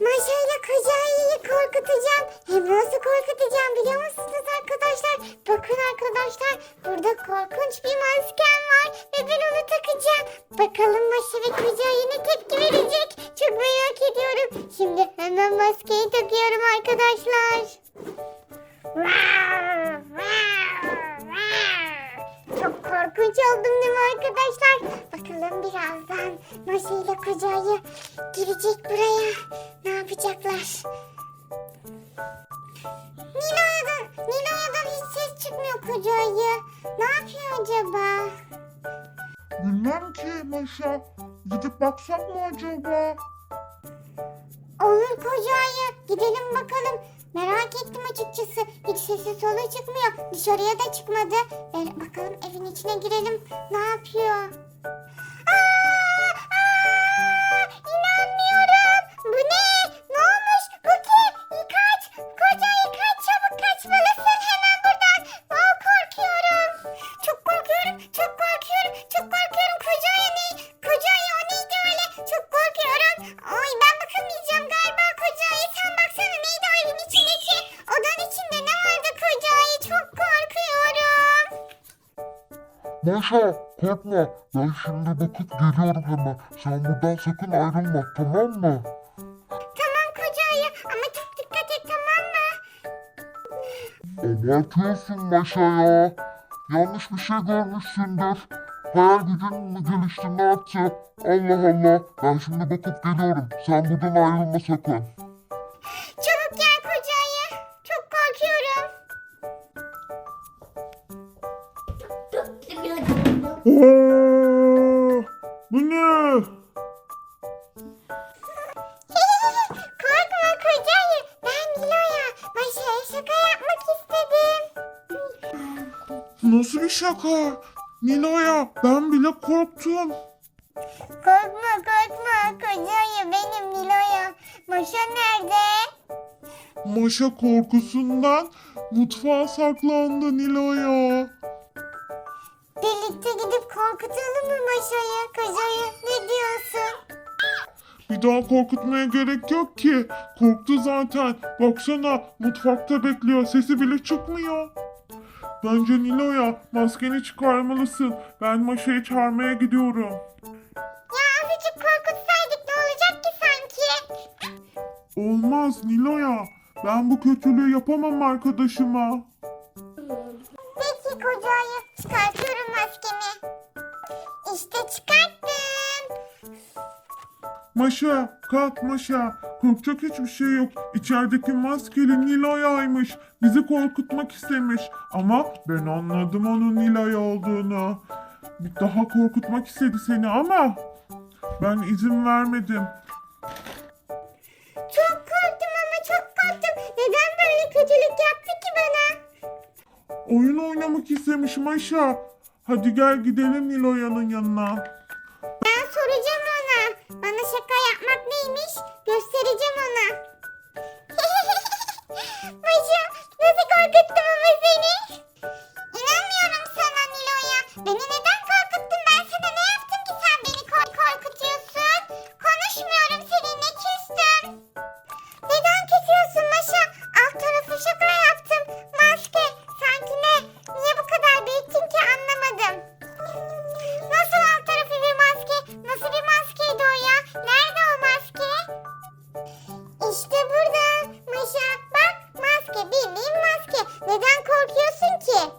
Maşayla Kacai'yi korkutacağım. Hem nasıl korkutacağım biliyor musunuz arkadaşlar? Bakın arkadaşlar burada korkunç bir masken var ve ben onu takacağım. Bakalım Maşa ve Kacai ne tepki verecek? Çok merak ediyorum. Şimdi hemen maskeyi takıyorum arkadaşlar. Çok korkunç oldum değil mi arkadaşlar? Bakalım birazdan Maşa ile Koca'yı girecek buraya. Ne yapacaklar? Nilo'dan, Nilo'dan hiç ses çıkmıyor Koca'yı. Ne yapıyor acaba? Bilmem ki Maşa. Gidip baksak mı acaba? Olur Koca'yı. Gidelim bakalım. Merak ettim açıkçası. Hiç sesi soluğu çıkmıyor. Dışarıya da çıkmadı. Ee, bakalım evin içine girelim. Ne yapıyor? Maşa korkma. Ben şimdi bakıp geliyorum hemen. Sen buradan sakın ayrılma tamam mı? Tamam kocayı ama çok dikkat et tamam mı? Abartıyorsun Maşa ya. Yanlış bir şey görmüşsündür. Hayal gücün mü gelişti ne yaptı? Allah Allah. Ben şimdi bakıp geliyorum. Sen buradan ayrılma sakın. Oo, bu ne? Korkma kocayı. Ben Nilo'ya Başak'a şaka yapmak istedim. Nasıl bir şaka? Nilo'ya ben bile korktum. Korkma korkma kocayı benim Nilo'ya. Maşa nerede? Maşa korkusundan mutfağa saklandı Nilo'ya. Korkutalım mı Maşa'yı? Kocayı ne diyorsun? Bir daha korkutmaya gerek yok ki. Korktu zaten. Baksana mutfakta bekliyor. Sesi bile çıkmıyor. Bence Nilo'ya maskeni çıkarmalısın. Ben Maşa'yı çağırmaya gidiyorum. Ya azıcık korkutsaydık ne olacak ki sanki? Olmaz Nilo'ya. Ben bu kötülüğü yapamam arkadaşıma. Peki kocayı çıkartıyorum maskemi. İşte çıkarttım. Maşa kalk Maşa. Korkacak hiçbir şey yok. İçerideki maskeli Nilo'yaymış. Bizi korkutmak istemiş. Ama ben anladım onun Nilo'ya olduğunu. Bir daha korkutmak istedi seni ama ben izin vermedim. Çok korktum ama çok korktum. Neden böyle kötülük yaptı ki bana? Oyun oynamak istemiş Maşa. Hadi gel gidelim Nilo'yanın yanına. Ben soracağım ona. Bana şaka yapmak neymiş göstereceğim ona. Başım nasıl korkuttum ama seni? İnanmıyorum sana Nilo'ya. Beni neden korkuyorsun ki?